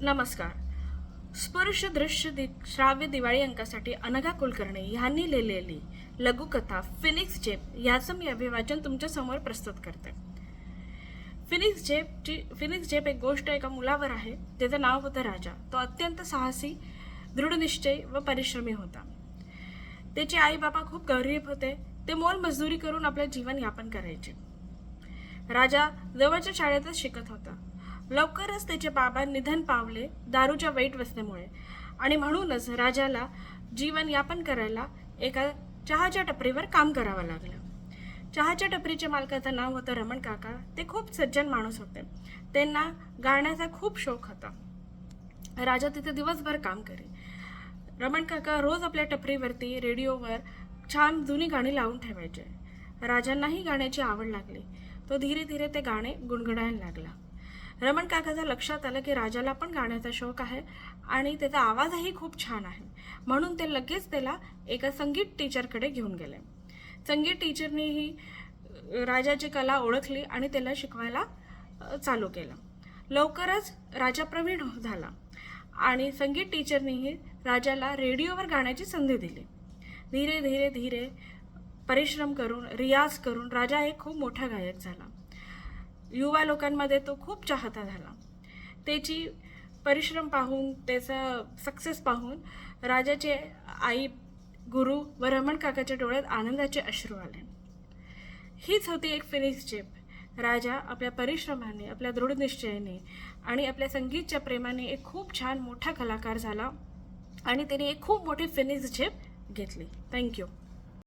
नमस्कार. स्पर्श दृश्य दि श्राव्य दिवाळी अंकासाठी अनघा कुलकर्णी ह्यांनी लिहिलेली लघुकथा फिनिक्स जेप ह्याचं मी अभिवाचन तुमच्यासमोर प्रस्तुत करते. फिनिक्स जेपची फिनिक्स जेप एक गोष्ट एका मुलावर आहे. त्याचं नाव होतं राजा. तो अत्यंत साहसी दृढनिश्चयी व परिश्रमी होता. त्याचे आई बाबा खूप गरीब होते. ते मोल मजदुरी करून आपलं जीवन यापन करायचे. राजा जवळच्या शाळेतच शिकत होता. लवकरच त्याचे बाबा निधन पावले दारूच्या वाईट व्यसनेमुळे आणि म्हणूनच राजाला जीवन यापन करायला एका चहाच्या टपरीवर काम करावं लागलं. चहाच्या टपरीच्या मालकाचं नाव होतं रमण काका. ते खूप सज्जन माणूस होते. त्यांना गाण्याचा खूप शौक होता. राजा तिथे दिवसभर काम करे रमण काका रोज आपल्या टपरीवरती रेडिओवर छान जुनी गाणी लावून ठेवायचे. राजांनाही गाण्याची आवड लागली. तो धीरे धीरे ते गाणे गुणगुणायला लागला. रमण काकाच्या लक्षात आलं की राजाला पण गाण्याचा शौक आहे आणि त्याचा आवाजही खूप छान आहे. म्हणून ते लगेच त्याला एका संगीत टीचरकडे घेऊन गेले. संगीत टीचरनीही राजाची कला ओळखली आणि त्याला शिकवायला चालू केलं. लवकरच राजा प्रवीण झाला आणि संगीत टीचरनीही राजाला रेडिओवर गाण्याची संधी दिली. धीरे धीरे धीरे परिश्रम करून रियाज करून राजा एक खूप मोठा गायक झाला. युवा लोकांमध्ये तो खूप चाहता झाला. त्याची परिश्रम पाहून त्याचा सक्सेस पाहून राजाचे आई गुरु व रमण काकाच्या डोळ्यात आनंदाचे अश्रू आले. हीच होती एक फिनिक्स जेप. राजा आपल्या परिश्रमाने आपल्या दृढनिश्चयाने आणि आपल्या संगीतच्या प्रेमाने एक खूप छान मोठा कलाकार झाला आणि त्याने एक खूप मोठी फिनिक्स झेप घेतली. थँक्यू